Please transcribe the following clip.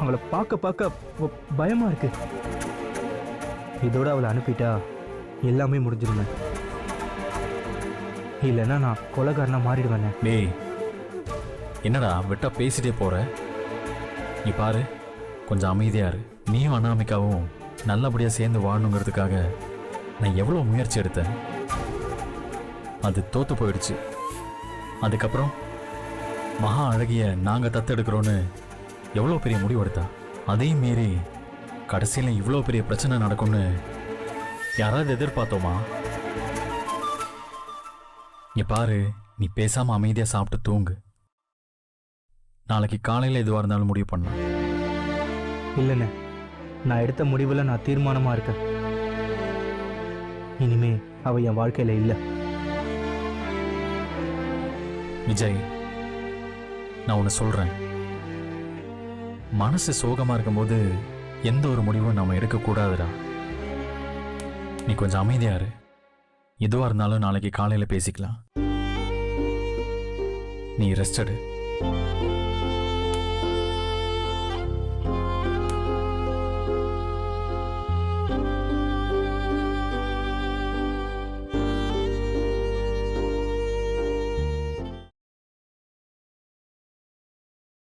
அவளை பார்க்க பார்க்க பயமா இருக்கு. இதோட அவளை அனுப்பிட்டா எல்லாமே முடிஞ்சிருங்க இல்லைன்னா நான் கொலகாரனா மாறிடுவேன். டேய் என்னடா விட்டா பேசிட்டே போற? நீ பாரு கொஞ்சம் அமைதியா இரு. நீயும் அனாமிகாவும் நல்லபடியா சேர்ந்து வாழணுங்கிறதுக்காக நான் எவ்வளோ முயற்சி எடுத்தேன். அது தோத்து போயிடுச்சு. அதுக்கப்புறம் மகா அழகிய நாங்க தத்தெடுக்கிறோன்னு எவ்வளோ பெரிய முடிவு எடுத்தா? அதையும் மீறி கடைசியில் இவ்வளோ பெரிய பிரச்சனை நடக்கும்னு யாராவது எதிர்பார்த்தோமா? இங்க பாரு நீ பேசாம அமைதியா சாப்பிட்டு தூங்கு. நாளைக்கு காலையில எதுவா இருந்தாலும் முடிவு பண்ணலாம். இல்லைண்ணே நான் எடுத்த முடிவில் நான் தீர்மானமா இருக்கேன். இனிமே அவ என் வாழ்க்கையில இல்லை. விஜய் நான் ஒன்று சொல்றேன். மனசு சோகமா இருக்கும்போது எந்த ஒரு முடிவும் நாம எடுக்கக்கூடாதுடா. நீ கொஞ்சம் அமைதியா இரு. எதுவா இருந்தாலும் நாளைக்கு காலையில பேசிக்கலாம். நீ ரெஸ்டடு